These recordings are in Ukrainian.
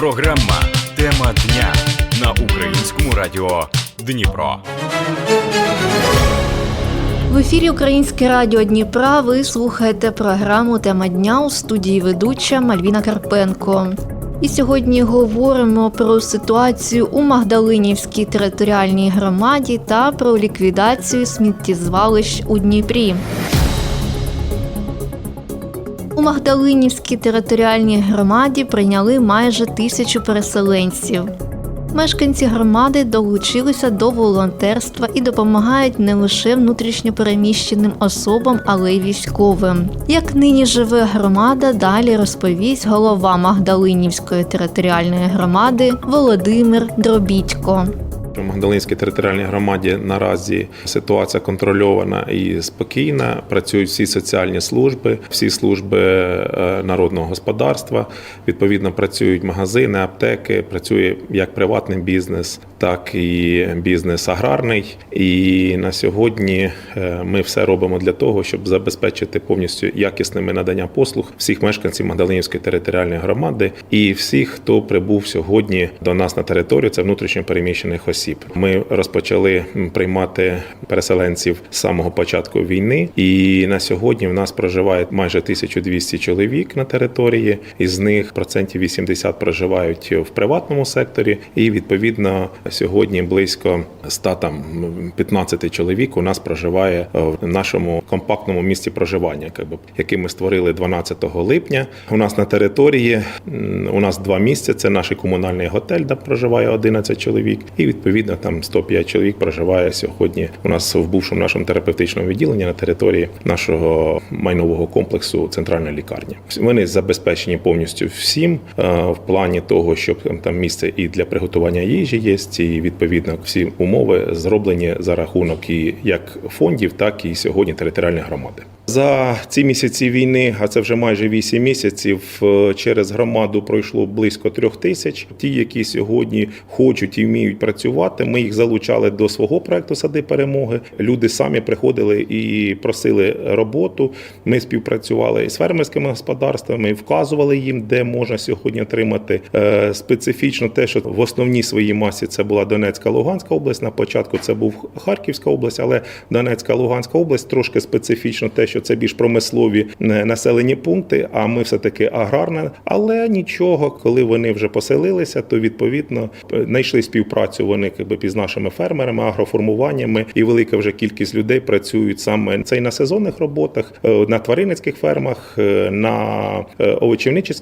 Програма Тема дня на українському радіо Дніпро. В ефірі Українське радіо Дніпра. Ви слухаєте програму Тема дня у студії ведуча Мальвіна Карпенко. І сьогодні говоримо про ситуацію у Магдалинівській територіальній громаді та про ліквідацію сміттєзвалищ у Дніпрі. У Магдалинівській територіальній громаді прийняли майже тисячу переселенців. Мешканці громади долучилися до волонтерства і допомагають не лише внутрішньопереміщеним особам, але й військовим. Як нині живе громада, далі розповість голова Магдалинівської територіальної громади Володимир Дробітько. У Магдалинській територіальній громаді наразі ситуація контрольована і спокійна. Працюють всі соціальні служби, всі служби е, народного господарства. Відповідно, працюють магазини, аптеки. Працює як приватний бізнес, так і бізнес аграрний. І на сьогодні е, ми все робимо для того, щоб забезпечити повністю якісними надання послуг всіх мешканців Магдалинівської територіальної громади і всіх, хто прибув сьогодні до нас на територію, це внутрішньо переміщених осіб. Ми розпочали приймати переселенців з самого початку війни, і на сьогодні в нас проживає майже 1200 чоловік на території. Із них процентів 80 проживають в приватному секторі, і відповідно сьогодні близько 100, там 15 чоловік у нас проживає в нашому компактному місці проживання, який ми створили 12 липня. У нас на території у нас два місця. Це наш комунальний готель, де проживає 11 чоловік, і відповідно там 105 чоловік проживає сьогодні. У нас в бувшому нашому терапевтичному відділенні на території нашого майнового комплексу центральної лікарні. Вони забезпечені повністю всім е, в плані того, щоб там місце і для приготування їжі є, і відповідно всі умови зроблені за рахунок і як фондів, так і сьогодні територіальної громади. За ці місяці війни, а це вже майже 8 місяців, е, через громаду пройшло близько трьох тисяч. Ті, які сьогодні хочуть і вміють працювати, ми їх залучали до свого проекту Сади перемоги. Люди самі приходили і просили роботу. Ми співпрацювали із фермерськими господарствами, вказували їм, де можна сьогодні отримати Е, специфічно те, що в основній своїй масі це була Донецька, Луганська область. На початку це був Харківська область, але Донецька, Луганська область трошки специфічно те, що це більш промислові е, населені пункти. А ми все таки аграрна. Але нічого, коли вони вже поселилися, то відповідно е, знайшли співпрацю вони якби під нашими фермерами, агроформуваннями, і велика вже кількість людей працюють саме це і на сезонних роботах, е, на тваринницьких фермах, е, на е, овочівничих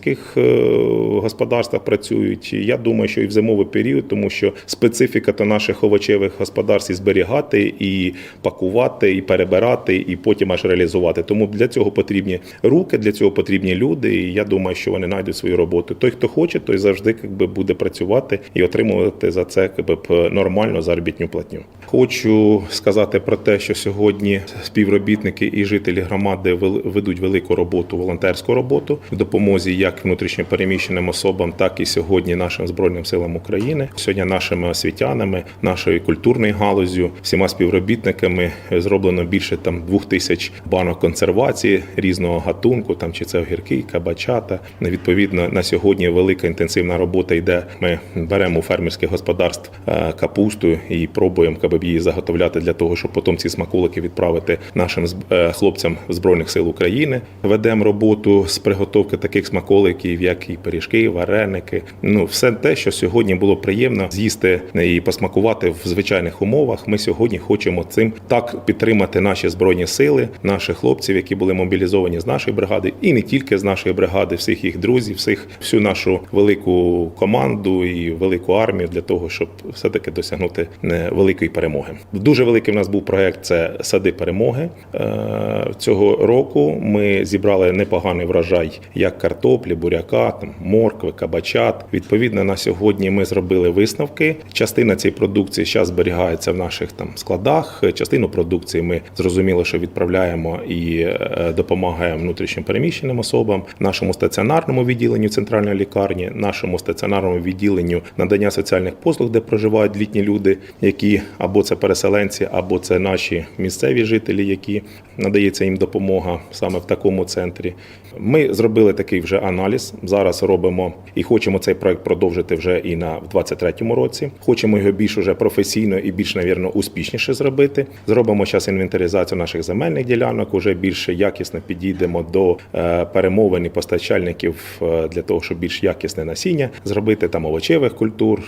господарствах працюють. Я думаю, що і в зимовий період, тому що специфіка то наших овочевих господарств і зберігати, і пакувати, і перебирати, і потім аж реалізувати. Тому для цього потрібні руки, для цього потрібні люди. І я думаю, що вони знайдуть свою роботу. Той, хто хоче, той завжди якби, буде працювати і отримувати за це якби, б, нормальну заробітну платню. Хочу сказати про те, що сьогодні співробітники і жителі громади ведуть велику роботу, волонтерську роботу в допомозі як внутрішньо переміщеним особам, так і сьогодні нашим збройним силам України. Сьогодні нашими освітянами, нашою культурною галузю, всіма співробітниками зроблено більше там двох тисяч банок консервації різного гатунку, там чи це огірки, кабачата. Відповідно, на сьогодні велика інтенсивна робота йде. Ми беремо у фермерських господарств е, капусту і пробуємо якби, її заготовляти для того, щоб потім ці смаколики відправити нашим е, хлопцям збройних сил України. Ведемо роботу з приготовки таких смаколиків, як і пиріжки, вареники. Ну все те, що сьогодні було приємно з'їсти і посмакувати в звичайних умовах. Ми сьогодні хочемо цим так підтримати наші збройні сили, наших хлопців, які були мобілізовані з нашої бригади, і не тільки з нашої бригади, всіх їх друзів, всіх всю нашу велику команду і велику армію для того, щоб все таки досягнути е, великої перемоги. Дуже великий в нас був проект це сади перемоги. Е, Цього року ми зібрали непоганий врожай як картоплі, буряка, там моркви, кабачат. Відповідно, на сьогодні ми зробили висновки. Частина цієї продукції зараз зберігається в наших там складах. Частину продукції ми зрозуміло, що відправляємо і е, допомагаємо внутрішньо переміщеним особам, нашому стаціонарному відділенню центральної лікарні, нашому стаціонарному відділенню надання соціальних послуг, де проживають літні люди, які або це переселенці, або це наші місцеві жителі, які надається їм допомога саме в такому центрі. Ми зробили такий вже аналіз. Зараз робимо і хочемо цей проект продовжити вже і на в 23-му році. Хочемо його більш уже професійно і більш, навірно, успішніше зробити. Зробимо зараз інвентаризацію наших земельних ділянок. Уже більш якісно підійдемо до е, перемовин і постачальників е, для того, щоб більш якісне насіння зробити там овочевих культур.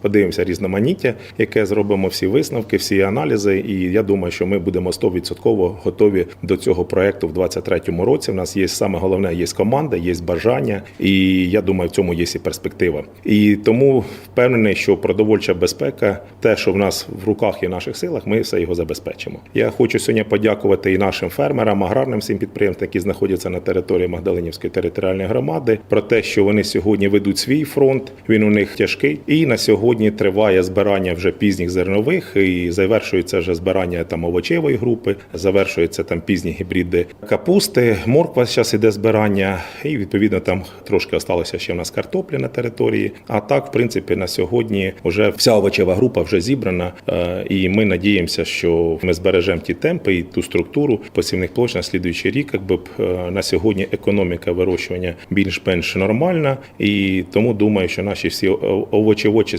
Подивимося різноманіття, яке зробимо всі висновки, всі аналізи. І я думаю, що ми будемо 100% готові до цього проекту в 23-му році. У нас є саме головне, є команда, є бажання, і я думаю, в цьому є і перспектива. І тому впевнений, що продовольча безпека, те, що в нас в руках і наших силах, ми все його забезпечимо. Я хочу сьогодні подякувати і нашим фермерам, аграрним всім підприємствам, які знаходяться на території Магдалинівської територіальної громади, про те, що вони сьогодні ведуть свій фронт. Він у них тяжкий, і на сьогодні триває збирання вже пізніх зернових, і завершується вже збирання там овочевої групи, завершується там пізні гібриди капусти. Морква зараз іде збирання, і відповідно там трошки осталося ще в нас картоплі на території. А так, в принципі, на сьогодні вже вся овочева група вже зібрана, е, і ми надіємося, що ми збережемо ті темпи і ту структуру посівних площ на слідуючий рік. Якби е, на сьогодні економіка вирощування більш-менш нормальна, і тому думаю, що наші всі овочеводчі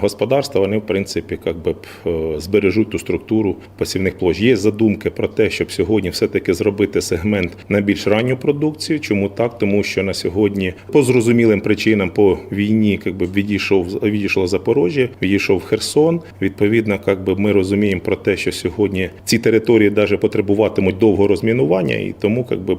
господарства вони в принципі як би е, збережуть ту структуру посівних площ. Є задумки про те, щоб сьогодні все-таки зробити сегмент на більш ранню продукцію. Чому так? Тому що на сьогодні по зрозумілим причинам по війні як би відійшов відійшло Запоріжжя, відійшов Херсон. Відповідно, як би ми розуміємо про те, що сьогодні ці території навіть потребуватимуть довго розмінування, і тому як би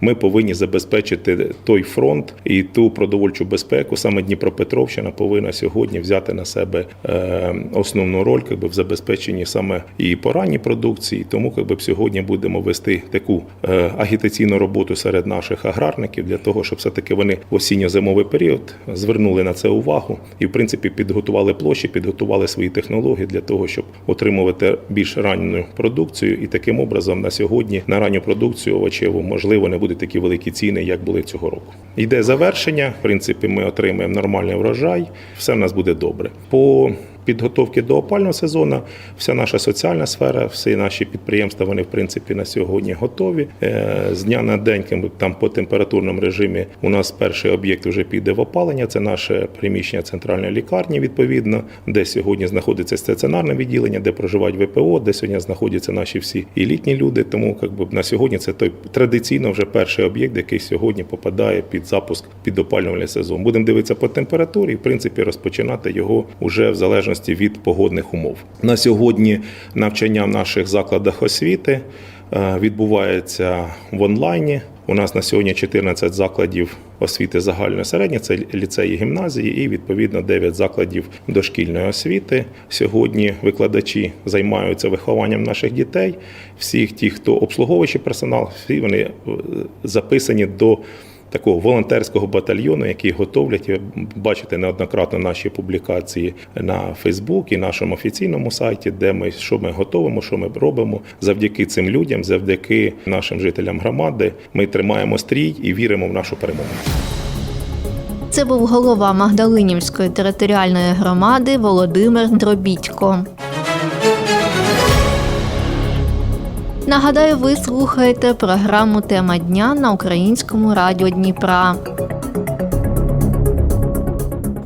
ми повинні забезпечити той фронт і ту продовольчу безпеку. Саме Дніпропетровщина повинна сьогодні взяти на себе е, основну роль як би, в забезпеченні саме і по ранній продукції. Тому як би сьогодні будемо вести таку е, агітаційну роботу серед наших аграрників для того, щоб все таки вони в осінньо-зимовий період звернули на це увагу і, в принципі, підготували площі, підготували свої технології для того, щоб отримувати більш ранню продукцію. І таким образом на сьогодні на ранню продукцію овочеву можливо не будуть такі великі ціни, як були цього року. Йде завершення. В принципі, ми отримаємо нормальний врожай, все в нас буде добре. По підготовки до опального сезону, вся наша соціальна сфера, всі наші підприємства, вони в принципі на сьогодні готові. Е, З дня на день, там по температурному режимі, у нас перший об'єкт вже піде в опалення. Це наше приміщення центральної лікарні, відповідно, де сьогодні знаходиться стаціонарне відділення, де проживають ВПО, де сьогодні знаходяться наші всі і літні люди. Тому якби на сьогодні це той традиційно вже перший об'єкт, який сьогодні попадає під запуск під опалювальний сезон. Будемо дивитися по температурі, і в принципі розпочинати його уже в залежності від погодних умов. На сьогодні навчання в наших закладах освіти е, відбувається в онлайні. У нас на сьогодні 14 закладів освіти загальної середньої, це ліцеї, гімназії, і відповідно 9 закладів дошкільної освіти. Сьогодні викладачі займаються вихованням наших дітей. Всіх ті, хто обслуговуючий персонал, всі вони е, записані до такого волонтерського батальйону, який готовлять. Бачите неоднократно наші публікації на Фейсбук і нашому офіційному сайті, де ми що ми готовимо, що ми робимо. Завдяки цим людям, завдяки нашим жителям громади, ми тримаємо стрій і віримо в нашу перемогу. Це був голова Магдалинівської територіальної громади Володимир Дробітько. Нагадаю, ви слухаєте програму Тема дня на українському радіо Дніпра.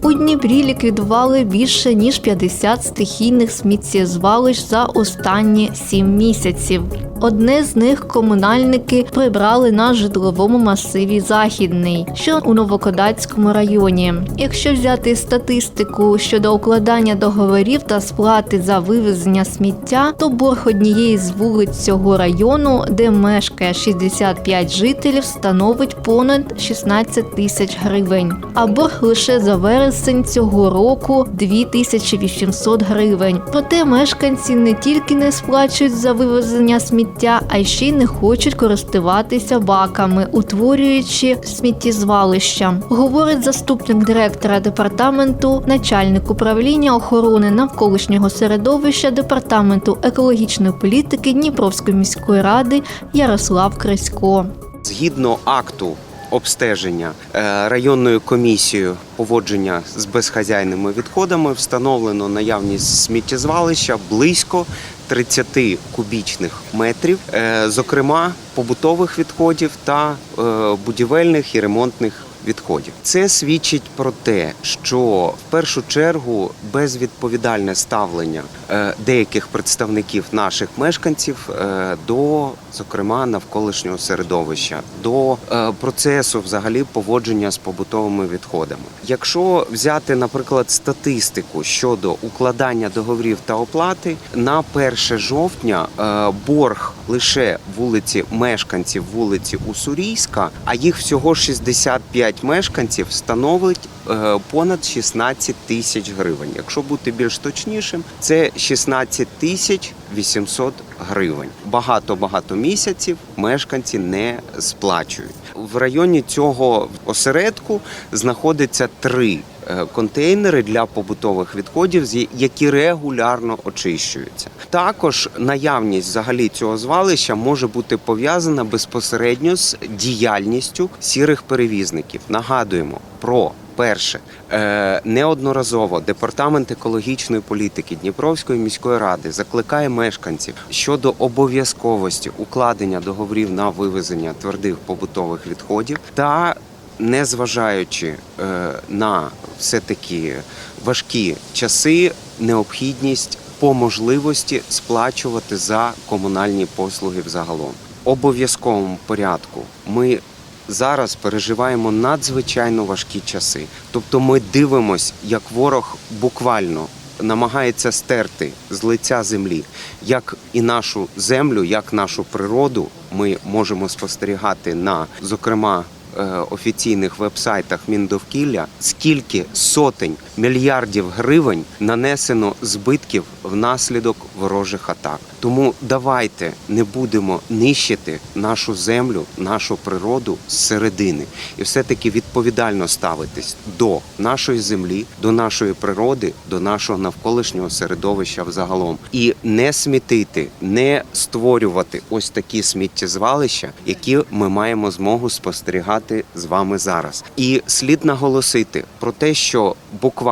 У Дніпрі ліквідували більше ніж 50 стихійних сміттєзвалищ за останні 7 місяців. Одне з них комунальники прибрали на житловому масиві Західний, що у Новокодацькому районі. Якщо взяти статистику щодо укладання договорів та сплати за вивезення сміття, то борг однієї з вулиць цього району, де мешкає 65 жителів, становить понад 16 тисяч гривень. А борг лише за вересень цього року 2800 гривень. Проте мешканці не тільки не сплачують за вивезення сміття, а й ще й не хочуть користуватися баками, утворюючи сміттєзвалища. Говорить заступник директора департаменту, начальник управління охорони навколишнього середовища департаменту екологічної політики Дніпровської міської ради Ярослав Крисько. Згідно акту обстеження. Е, районною комісією поводження з безхазяйними відходами встановлено наявність сміттєзвалища близько 30 кубічних метрів, е, зокрема побутових відходів та е, будівельних і ремонтних відходів. Це свідчить про те, що в першу чергу безвідповідальне ставлення е, деяких представників наших мешканців е, до, зокрема, навколишнього середовища, до е, процесу взагалі поводження з побутовими відходами. Якщо взяти, наприклад, статистику щодо укладання договорів та оплати на 1 жовтня борг лише вулиці мешканців вулиці Уссурійська, а їх всього 65 мешканців становить е, понад 16 тисяч гривень. Якщо бути більш точнішим, це 16 тисяч 800 гривень. Багато багато місяців мешканці не сплачують. В районі цього осередку знаходиться три контейнери для побутових відходів, які регулярно очищуються. Також наявність взагалі цього звалища може бути пов'язана безпосередньо з діяльністю сірих перевізників. Нагадуємо про. Перше, е, неодноразово департамент екологічної політики Дніпровської міської ради закликає мешканців щодо обов'язковості укладення договорів на вивезення твердих побутових відходів та незважаючи е, на все таки важкі часи, необхідність по можливості сплачувати за комунальні послуги взагалом. Обов'язковому порядку ми зараз переживаємо надзвичайно важкі часи. Тобто ми дивимось, як ворог буквально намагається стерти з лиця землі як і нашу землю, як нашу природу. Ми можемо спостерігати на зокрема. Е, Офіційних вебсайтах Міндовкілля скільки сотень мільярдів гривень нанесено збитків внаслідок ворожих атак. Тому давайте не будемо нищити нашу землю, нашу природу зсередини, і все-таки відповідально ставитись до нашої землі, до нашої природи, до нашого навколишнього середовища взагалом, і не смітити, не створювати ось такі сміттєзвалища, які ми маємо змогу спостерігати з вами зараз. І слід наголосити про те, що буквально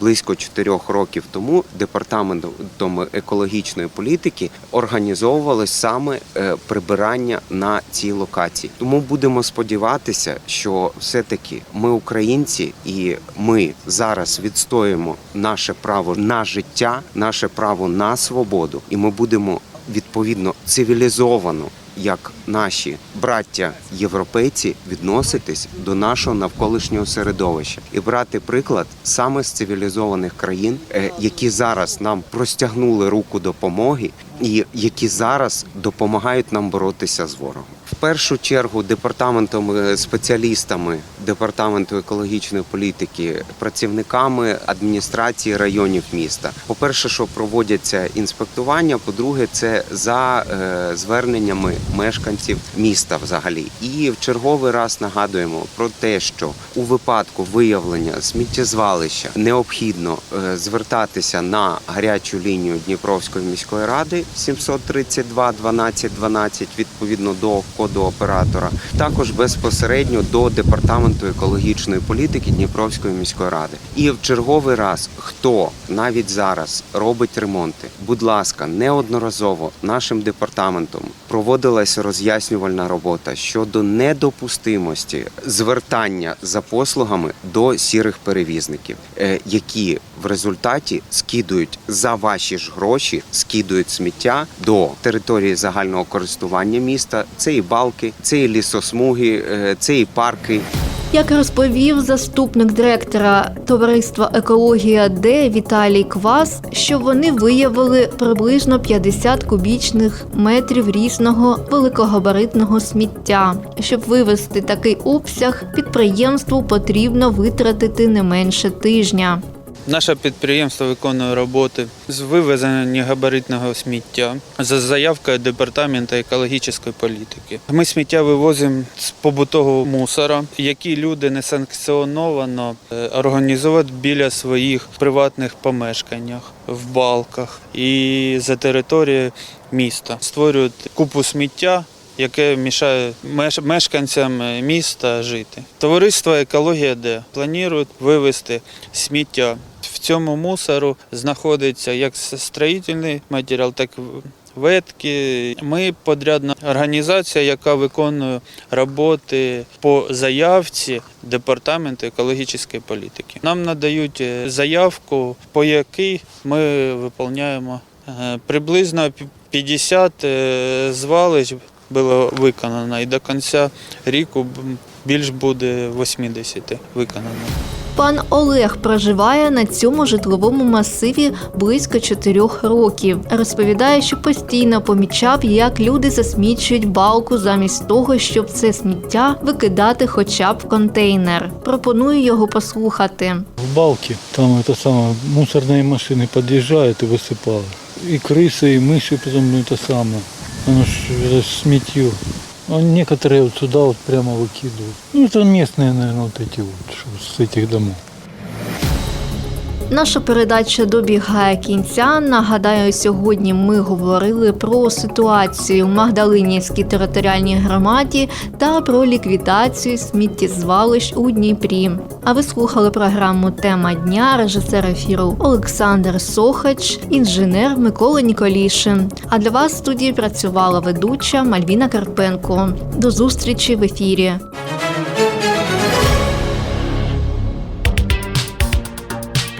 близько чотирьох років тому департаментом екологічної політики організовувалось саме е, прибирання на цій локації. Тому будемо сподіватися, що все-таки ми українці, і ми зараз відстоїмо наше право на життя, наше право на свободу, і ми будемо відповідно цивілізовано. Як наші браття європейці відноситись до нашого навколишнього середовища і брати приклад саме з цивілізованих країн, е, які зараз нам простягнули руку допомоги, і які зараз допомагають нам боротися з ворогом. В першу чергу департаментом е, спеціалістами департаменту екологічної політики, працівниками адміністрації районів міста. По-перше, що проводяться інспектування. По-друге, це за е, зверненнями мешканців міста взагалі. І в черговий раз нагадуємо про те, що у випадку виявлення сміттєзвалища необхідно е, звертатися на гарячу лінію Дніпровської міської ради 732 12 12 відповідно до коду оператора. Також безпосередньо до департаменту екологічної політики Дніпровської міської ради. І в черговий раз, хто навіть зараз робить ремонти, будь ласка, неодноразово нашим департаментом проводилася роз'яснювальна робота щодо недопустимості звертання за послугами до сірих перевізників, е, які в результаті скидують за ваші ж гроші, скидують сміття до території загального користування міста. Це і балки, це і лісосмуги, це і парки. Як розповів заступник директора товариства Екологія Д Віталій Квас, що вони виявили приблизно 50 кубічних метрів різного великогабаритного сміття. Щоб вивести такий обсяг, підприємству потрібно витратити не менше тижня. Наше підприємство виконує роботи з вивезення габаритного сміття за заявкою департаменту екологічної політики. Ми сміття вивозимо з побутового мусора, який люди несанкціоновано е, організовують біля своїх приватних помешканнях, в балках і за територією міста. Створюють купу сміття яке мішає меш- мешканцям е, міста жити. Товариство Екологія Д планує вивезти сміття. Цьому мусору знаходиться як строїтельний матеріал, так і ветки. Ми подрядна організація, яка виконує роботи по заявці департаменту екологічної політики. Нам надають е, заявку, по якій ми виконуємо е, приблизно 50 е, звалищ було виконано, і до кінця року більш буде 80 виконано. Пан Олег проживає на цьому житловому масиві близько чотирьох років. Розповідає, що постійно помічав, як люди засмічують балку замість того, щоб це сміття викидати хоча б в контейнер. Пропоную його послухати. В балке там это самое, мусорные машины подъезжают и высыпают. И крысы, и мыши потом это самое. Оно ж это ж сметье. А некоторые вот сюда вот прямо выкидывают. Ну это местные, наверное, вот эти вот, что с этих домов. Наша передача добігає кінця. Нагадаю, сьогодні ми говорили про ситуацію в Магдалинівській територіальній громаді та про ліквідацію сміттєзвалищ у Дніпрі. А ви слухали програму Тема дня, режисер ефіру Олександр Сохач, інженер Микола Ніколішин. А для вас в студії працювала ведуча Мальвіна Карпенко. До зустрічі в ефірі.